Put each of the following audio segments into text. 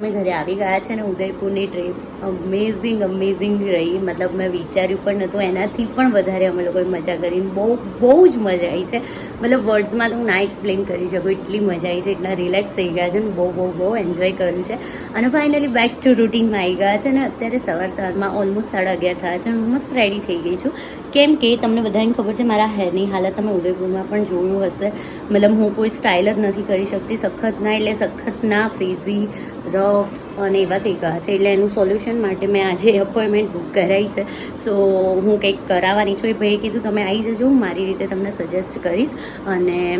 અમે ઘરે આવી ગયા છે ને ઉદયપુરની ટ્રીપ અમેઝિંગ અમેઝિંગ રહી. મતલબ મેં વિચાર્યું પણ નહોતું. એનાથી પણ વધારે અમે લોકોએ મજા કરીને બહુ બહુ જ મજા આવી છે. મતલબ વર્ડ્સમાં તો હું ના એક્સપ્લેન કરી શકું. એટલી મજા આવી છે. એટલા રિલેક્સ થઈ ગયા છે ને બહુ બહુ બહુ એન્જોય કર્યું છે. અને ફાઇનલી બેક ટુ રૂટીનમાં આવી ગયા છે ને અત્યારે સવાર સવારમાં ઓલમોસ્ટ સાડા અગિયાર થયા છે. હું મસ્ત રેડી થઈ ગઈ છું. કેમ કે તમને બધાને ખબર છે, મારા હેરની હાલત તમે ઉદયપુરમાં પણ જોયું હશે. મતલબ હું કોઈ સ્ટાઇલ જ નથી કરી શકતી. સખત ના એટલે સખત ના ફ્રીઝી રફ અને એવા થઈ ગયા છે. એટલે એનું સોલ્યુશન માટે મેં આજે અપોઇન્ટમેન્ટ બુક કરાવી છે. સો હું કંઈક કરાવવાની છું. એ ભાઈએ કીધું, તમે આવી જજો, હું મારી રીતે તમને સજેસ્ટ કરીશ. અને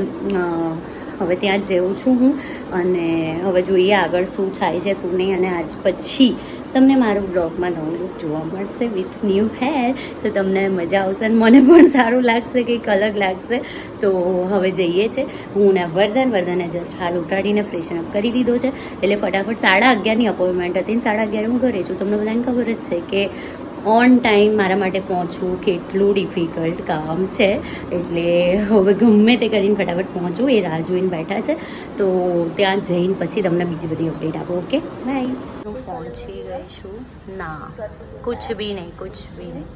હવે ત્યાં જ જઉં છું હું. અને હવે જોઈએ આગળ શું થાય છે, શું નહીં. અને આજ પછી તમને મારું બ્લોગમાં નવું લુક જોવા મળશે વિથ ન્યૂ હેર તો તમને મજા આવશે અને મને પણ સારું લાગશે, કંઈક અલગ લાગશે. તો હવે જઈએ છે. હું ને વર્ધન, વર્ધને જસ્ટ હાલ ઉઠાડીને ફ્રેશન અપ કરી દીધો છે. એટલે ફટાફટ સાડા અગિયારની અપોઇન્ટમેન્ટ હતી ને સાડા અગિયારે હું ઘરે છું. તમને બધાને ખબર જ છે કે ઓન ટાઈમ મારા માટે પહોંચવું કેટલું ડિફિકલ્ટ કામ છે. એટલે હવે ગમે તે કરીને ફટાફટ પહોંચું, એ રાહ જોઈને બેઠા છે. તો ત્યાં જઈને પછી તમને બીજી બધી અપડેટ આપો ઓકે બાય પહોંચી ગઈ છું. ના કુછ બી નહીં કુછ બી નહીં.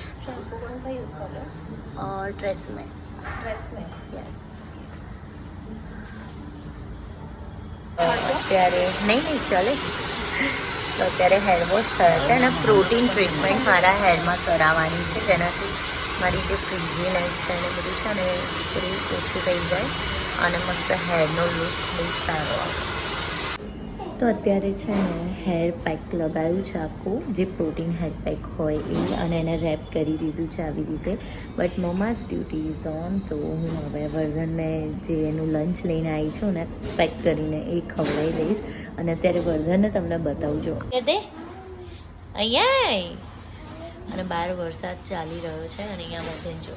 શેમ્પૂ ડ્રેસ મેં. ડ્રેસ મેં. અત્યારે નહીં નહીં ચાલે. તો અત્યારે હેર વોશ થયો છે અને પ્રોટીન ટ્રીટમેન્ટ મારા હેરમાં કરાવવાની છે જેનાથી મારી જે ફ્રીઝીનેસ છે ને બધું છે ને પૂરી ઓછી થઈ જાય અને મસ્ત હેરનો લુક બહુ સારો આવે. તો અત્યારે છે ને હેર પેક લગાવ્યું છે આખું, જે પ્રોટીન હેર પેક હોય એ, અને એને રેપ કરી દીધું છે આવી રીતે. But mama's duty is on તો હું હવે વર્ધનને જે એનું લંચ લઈને આવી છું ને પેક કરીને એ ખવડાવી દઈશ. અને અત્યારે વર્ધનને તમને બતાવજો. દે, અહીંયા અને બહાર વરસાદ ચાલી રહ્યો છે અને અહીંયા વર્ધન જો.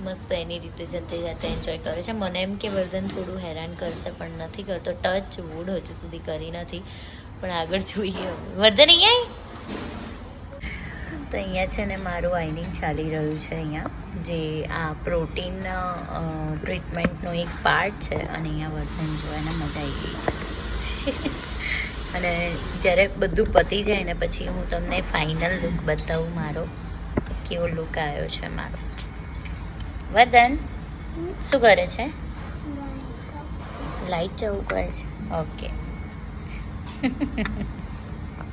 મસ્ત એની રીતે જતે જતે એન્જોય કરે છે. મને એમ કે વર્ધન થોડું હેરાન કરશે, પણ નથી કરતો. ટચ વુડ હજુ સુધી કરી નથી. પણ આગળ જોઈએ વર્ધન, અહીંયા તો અહીંયા છે ને મારું આઈનિંગ ચાલી રહ્યું છે અહીંયા. જે આ પ્રોટીન ટ્રીટમેન્ટનો એક પાર્ટ છે અને અહીંયા વર્ધન જોવાને મજા આવી ગઈ છે. અને જ્યારે બધું પતી જાય ને પછી હું તમને ફાઇનલ લુક બતાવું મારો કેવો લુક આવ્યો છે મારો. વર્ધન શું કરે છે? લાઈટ જવું કરે છે. ઓકે.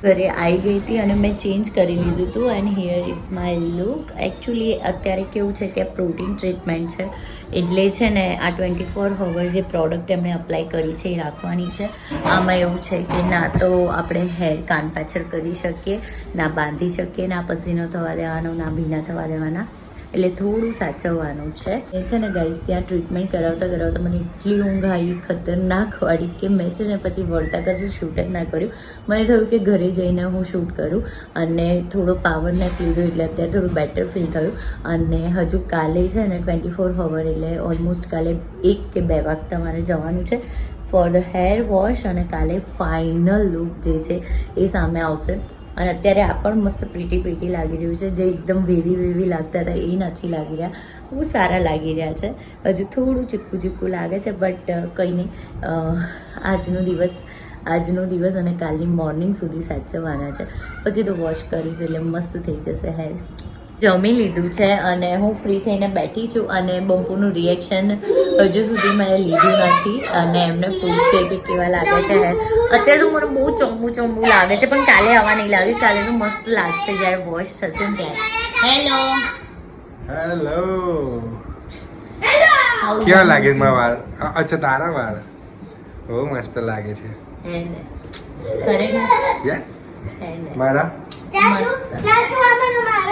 ઘરે આવી ગઈ હતી અને મેં ચેન્જ કરી લીધું હતું and here is my look actually અત્યારે કેવું છે કે પ્રોટીન ટ્રીટમેન્ટ છે. એટલે છે ને આ ટ્વેન્ટી ફોર હવર જે પ્રોડક્ટ એમણે અપ્લાય કરી છે એ રાખવાની છે. આમાં એવું છે કે ના તો આપણે હેર કાન પાછળ કરી શકીએ, ના બાંધી શકીએ, ના પસીનો થવા દેવાનો, ના ભીના થવા દેવાના. એટલે થોડું સાચવવાનું છે. એ છે ને ગાઈસ ત્યાં ટ્રીટમેન્ટ કરાવતા કરાવતા મને એટલી ઊંઘ આવી, ખતરનાક વાળી, કે મેં છે ને પછી વળતા કશું શૂટ જ ના કર્યું. મને થયું કે ઘરે જઈને હું શૂટ કરું અને થોડો પાવર નેપ લીધો એટલે અત્યારે થોડું બેટર ફીલ થયું. અને હજુ કાલે છે ને ટ્વેન્ટી ફોર હવર એટલે ઓલમોસ્ટ કાલે એક કે બે વાગતા મારે જવાનું છે. ફોર ધ હેર વોશ અને કાલે ફાઇનલ લુક જે છે એ સામે આવશે. અને અત્યારે આ પણ મસ્ત પ્રીટી પ્રીટી લાગી રહ્યું છે. જે એકદમ વેવી વેવી લાગતા હતા, એ નથી લાગી રહ્યા. બહુ સારા લાગી રહ્યા છે. હજુ થોડું ચીપકું ચીપકું લાગે છે, બટ કંઈ નહીં. આજનો દિવસ આજનો દિવસ અને કાલની મોર્નિંગ સુધી સાચવવાના છે. પછી તો વોશ કરીશ એટલે મસ્ત થઈ જશે હેર જમી લીધું છે અને હું ફ્રી થઈને બેઠી છું અને બંપુનું રિએક્શન હજુ સુધી મેં લીધું નથી અને એમને પૂછે કે કેવા લાગે છે. અત્યારે તો મને બહુ ચોંબુ ચોંબુ લાગે છે પણ કાલે આવા નહીં લાગે. કાલે તો મસ્ત લાગશે જ્યારે વોશ થશે ને ત્યારે. હેલો હેલો કેવા લાગે છે મારા વાળ? અચ્છા તારા વાળ? બહુ મસ્ત લાગે છે. ખરેખર યસ મારા?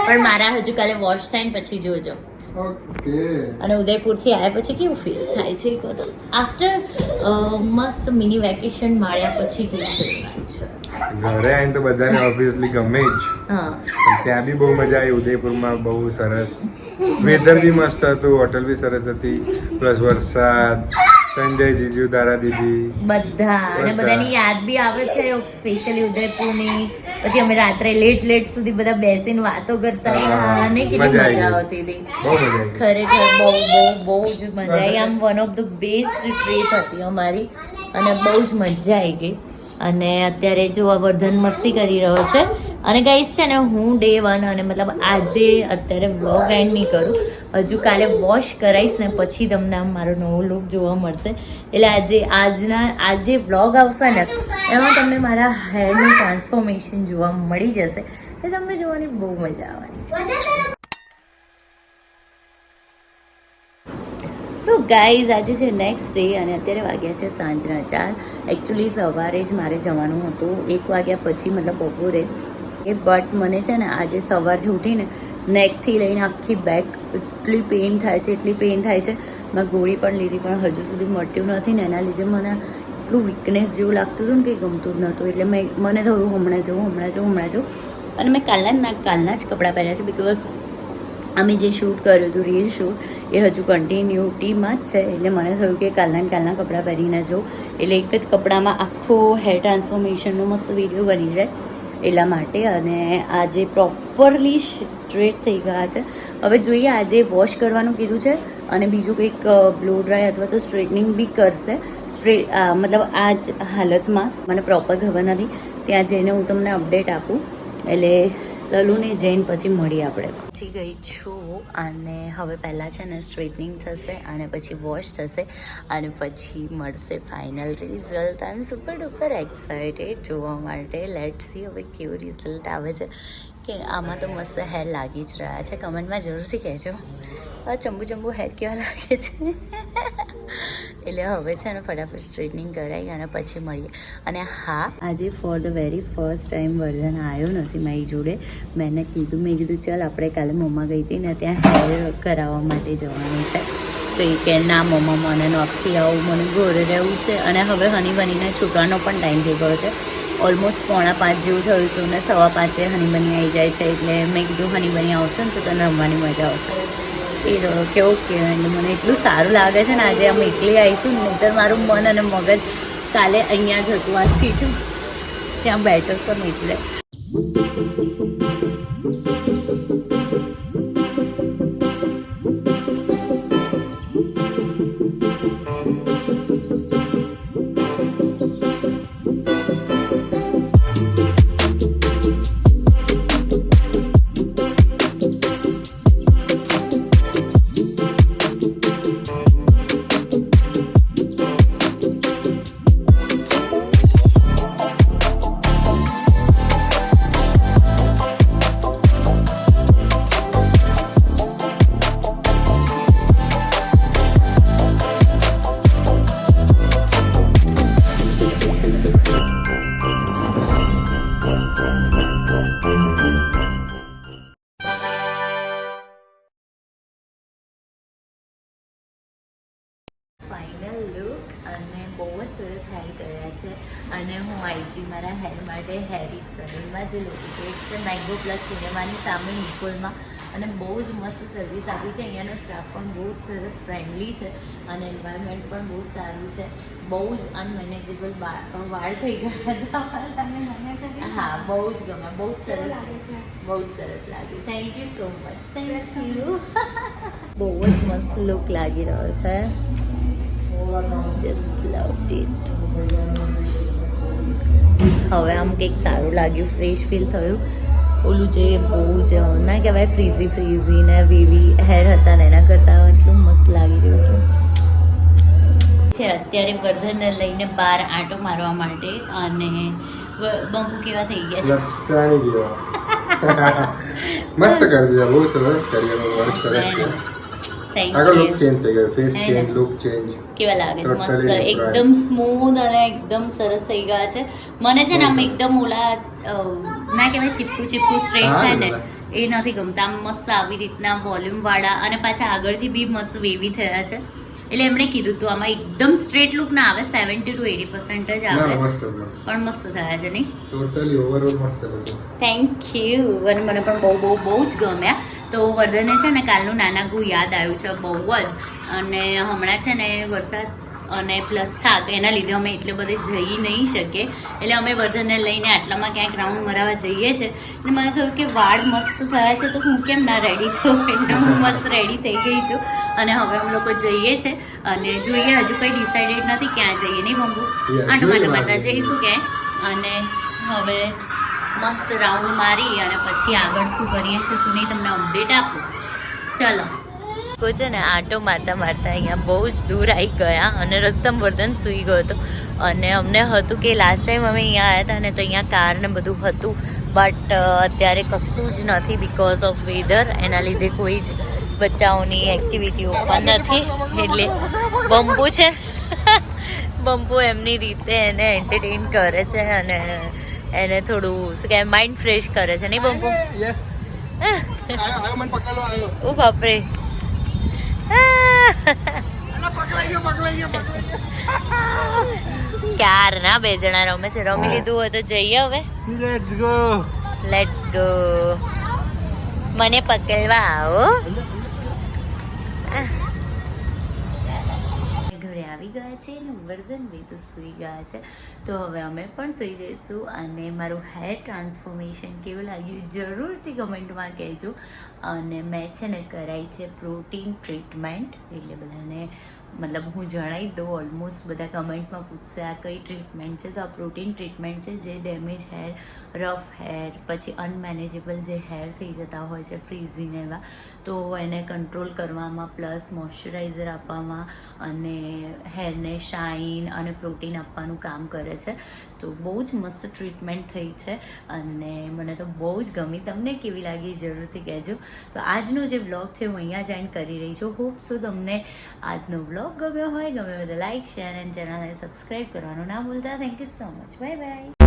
પણ મારા હજુ કાલે વોશ થાય ને પછી જોજો. અને અને ઉદયપુરથી આવ્યા પછી કેવું ફીલ થાય છે કહો તો આફ્ટર મસ્ત મિની વેકેશન માળ્યા પછી કેવું ફીલ થાય છે. ઘરે આવીને તો બધાને ઓબ્વિયસલી ગમે જ. હા. ત્યાં બી બહુ મજા આવી. ઉદયપુરમાં બહુ સરસ વેધર બી મસ્ત હતું હોટલ બી સરસ હતી પ્લસ વરસાદ સંજય જુદારા દીદી. બધા. અને બધાની યાદ બી આવે છે સ્પેશિયલી ઉદયપુરની. પછી અમે રાત્રે લેટ લેટ સુધી બધા બેસીને વાતો કરતા અને કેટલી મજા. આવતી હતી. ખરેખર બહુ બહુ બહુ જ મજા આવી. આમ one of the best trip હતી અમારી. અને બહુ જ મજા આવી ગઈ. અને અત્યારે જો વર્ધન મસ્તી કરી રહ્યો છે અને ગાઈસ છે ને, હું ડે વન અને મતલબ આજે અત્યારે વ્લોગ એન્ડ નહીં કરું. હજુ કાલે વોશ કરાવીશ ને પછી તમને મારો નવો લુક જોવા મળશે. એટલે આજે, આજના, આજે વ્લોગ આવશે ને, એમાં તમને મારા હેરનું ટ્રાન્સફોર્મેશન જોવા મળી જશે. એટલે તમને જોવાની બહુ મજા આવવાની છે. સો ગાઈઝ આજે છે નેક્સ્ટ ડે અને અત્યારે વાગ્યા છે સાંજના ચાર. એકચ્યુઅલી સવારે જ મારે જવાનું હતું. એક વાગ્યા પછી મતલબ બપોરે એ બટ મને છે ને આજે સવારથી ઉઠીને નેકથી લઈને આખી બેક એટલી પેઇન થાય છે, એટલી પેઇન થાય છે. મેં ગોળી પણ લીધી, પણ હજુ સુધી મટ્યું નથી ને એના લીધે મને એટલું વીકનેસ જેવું લાગતું હતું ને કે ગમતું જ નહોતું. એટલે મેં, મને થયું હમણાં જવું હમણાં જવું હમણાં જવું અને મેં કાલના ના, કાલના જ કપડાં પહેર્યા છે બિકોઝ અમે જે શૂટ કર્યું હતું રીલ શૂટ એ હજુ કન્ટિન્યુટીમાં જ છે. એટલે મને થયું કે કાલના કાલના કપડાં પહેરીને જો એટલે એક જ કપડામાં આખો હેર ટ્રાન્સફોર્મેશનનો મસ્ત વીડિયો બની જાય. એટલા માટે અને આજે પ્રોપરલી સ્ટ્રેટ થઈ ગયા છે. હવે જોઈએ આજે વોશ કરવાનું કીધું છે અને બીજું કંઈક બ્લો ડ્રાય અથવા તો સ્ટ્રેટનિંગ બી કરશે. સ્ટ્રેટ મતલબ આ જ હાલતમાં મને પ્રોપર ખબર નથી. ત્યાં જઈને હું તમને અપડેટ આપું. એટલે સલૂને જઈને પછી મળીએ આપણે. પહોંચી ગઈ છું અને હવે પહેલાં છે ને સ્ટ્રેટનિંગ થશે અને પછી વોશ થશે અને પછી મળશે final result. I am super duper excited જોવા માટે. લેટ સી હવે કેવું રિઝલ્ટ આવે છે. કે આમાં તો મસ્ત હેર લાગી જ રહ્યા છે. કમેન્ટમાં જરૂરથી કહેજો. ચંબુ ચંબુ હેર કેવા લાગે છે? એટલે હવે છે ને ફટાફટ સ્ટ્રેટનિંગ કરાવી અને પછી મળીએ. અને હા, આજે for the very first time version આવ્યો નથી મારી જોડે. મેં કીધું મેં કીધું, ચાલ, આપણે કાલે મમ્મા ગઈ હતી ને ત્યાં હેર કરાવવા માટે જવાનું છે. તો એ કે, ના મમ્મા મને નોખી આવું, મને ઘરે રહેવું છે. અને હવે હની બનીને છૂટવાનો પણ ટાઈમ થઈ ગયો છે. ઓલમોસ્ટ પોણા પાંચ જેવું થયું હતું ને સવા પાંચે હનીમની આવી જાય છે. એટલે મેં કીધું, હની બની આવશે ને તો તને રમવાની મજા આવશે. એ તો કેવું કહેવાય મને એટલું સારું લાગે છે ને, આજે અમે એકલી આવી છું નહીંતર મારું મન અને મગજ કાલે અહીંયા જ હતું, આ સીટ. ત્યાં બેઠો પણ એટલે. ફાઇનલ લુક અને બહુ જ સરસ હેર કર્યા છે. અને હું આવી હતી મારા હેર માટે હેરિક સલૂનમાં જે લોકેટેડ છે મેંગો પ્લસ સિનેમાની સામે નિકોલમાં. અને બહુ જ મસ્ત સર્વિસ આપી છે. અહીંયાનો સ્ટાફ પણ બહુ જ સરસ ફ્રેન્ડલી છે અને એન્વાયરમેન્ટ પણ બહુ સારું છે. બહુ જ અનમેનેજેબલ વાળ થઈ ગયા હતા. હા બહુ જ ગમે. બહુ જ સરસ બહુ જ સરસ લાગ્યું thank you so much thank you બહુ જ મસ્ત લુક લાગી રહ્યો છે. જસ્ટ લવ ઇટ હવે આમ કંઈક સારું લાગ્યું ફ્રેશ ફીલ થયું. ઓલું જે બહુ જ ના કહેવાય ફ્રીઝી ફ્રીઝી ને વેવી હેર હતા ને એના કરતાં એટલું મસ્ત લાગી રહ્યું છે. છે અત્યારે વર્ધનને લઈને બહાર આંટો મારવા માટે અને બંકુ કેવા થઈ ગયા છે? મસ્ત કરી દીધા બહુ સરસ કરી વર્ક સરસ છે. થેન્ક આગળ લુક યુ ચેન્જ થઈ ગયો ફેસ ચેન્જ લુક ચેન્જ કેવા લાગે છે? મસ્ત એકદમ સ્મૂથ અને એકદમ સરસ થઈ ગયા છે. મને છે ને આમ એકદમ ઓલા ના કહેવાય ચીપકું ચીપકું સ્ટ્રેટ થાય ને એ નથી ગમતા. આમ મસ્ત આવી રીતના વોલ્યુમ વાળા અને પાછા આગળથી બી મસ્ત વેવી થયા છે. એટલે એમણે કીધું તું આમાં એકદમ સ્ટ્રેટ લુક ના આવે સેવન્ટી ટુ એટી પર્સન્ટ જ આવે. પણ મસ્ત થયા છે નહીં? ટોટલી ઓવરઓલ મસ્ત થેન્ક યુ અને મને પણ બહુ બહુ બહુ જ ગમ્યા. તો વર્ધને છે ને કાલનું નાના ગુ યાદ આવ્યું છે બહુ જ. અને હમણાં છે ને વરસાદ અને પ્લસ થાક એના લીધે અમે એટલે બધે જઈ નહીં શકીએ. એટલે અમે વર્ધનને લઈને આટલામાં ક્યાંક રાઉન્ડ મરાવવા જઈએ છીએ અને મને થયું કે વાળ મસ્ત થયા છે તો હું કેમ ના રેડી થઉં? એટલે હું મસ્ત રેડી થઈ ગઈ છું. અને હવે અમે લોકો જઈએ છીએ અને જોઈએ હજુ કંઈ ડિસાઇડેડ નથી ક્યાં જઈએ નહીં બંબુ આઠ માટે માતા જઈશું કે? અને હવે મસ્ત રાઉન્ડ મારી અને પછી આગળ શું કરીએ છીએ શું નહીં તમને અપડેટ આપું. ચલો. તો છે ને આંટો મારતા મારતા અહીંયા બહુ જ દૂર આવી ગયા અને રસ્તમ વર્ધન સૂઈ ગયો હતો. અને અમને હતું કે લાસ્ટ ટાઈમ અમે અહીંયા આવ્યા હતા ને તો અહીંયા કાર ને બધું હતું. બટ અત્યારે કશું જ નથી બિકોઝ ઓફ વેધર એના લીધે કોઈ જ બચ્ચાઓની એક્ટિવિટીઓ પણ નથી. એટલે બંબુ છે. બંબુ એમની રીતે એને એન્ટરટેન કરે છે અને એને થોડું શું કહેવાય માઇન્ડ ફ્રેશ કરે છે. નહીં બંબુ? યસ આયો ક્યાર ના બે જણા રમે છે. રમી લીધું હોય તો જઈએ હવે. લેટ્સ ગો લેટ્સ ગો મને પકડવા આવો ઘરે આવી ગયા છે ને વર્ધન બી તો સૂઈ ગયા છે તો હવે અમે પણ સૂઈ જઈશું અને મારું હેર ટ્રાન્સફોર્મેશન કેવું લાગ્યું જરૂરથી કમેન્ટમાં કહેજો. અને મેં છે ને કરાઈ છે પ્રોટીન ટ્રીટમેન્ટ એટલે બધાને મતલબ હું જણાવી દઉં ઓલમોસ્ટ બધા કમેન્ટમાં પૂછશે આ કઈ ટ્રીટમેન્ટ છે? તો આ પ્રોટીન ટ્રીટમેન્ટ છે જે ડેમેજ હેર રફ હેર પછી અનમેનેજેબલ જે હેર થઈ જતા હોય છે ફ્રીઝિંગ એવા, તો એને કંટ્રોલ કરવામાં પ્લસ મોઇશ્ચરાઇઝર આપવામાં અને હેરને શાઇન અને પ્રોટીન આપવાનું કામ કરે છે. તો બહુ જ મસ્ત ટ્રીટમેન્ટ થઈ છે અને મને તો બહુ જ ગમી. તમને કેવી લાગી? જરૂરથી કહેજો. તો આજનો જે બ્લોગ છે, હું અહીંયા જ એન્ડ કરી રહી છું. હોપ સો તમને આજનો બ્લોગ ગમ્યો હોય ગમ્યો હોય તો લાઇક શેર એન્ડ ચેનલને સબસ્ક્રાઈબ કરવાનું ના ભૂલતા. Thank you so much bye bye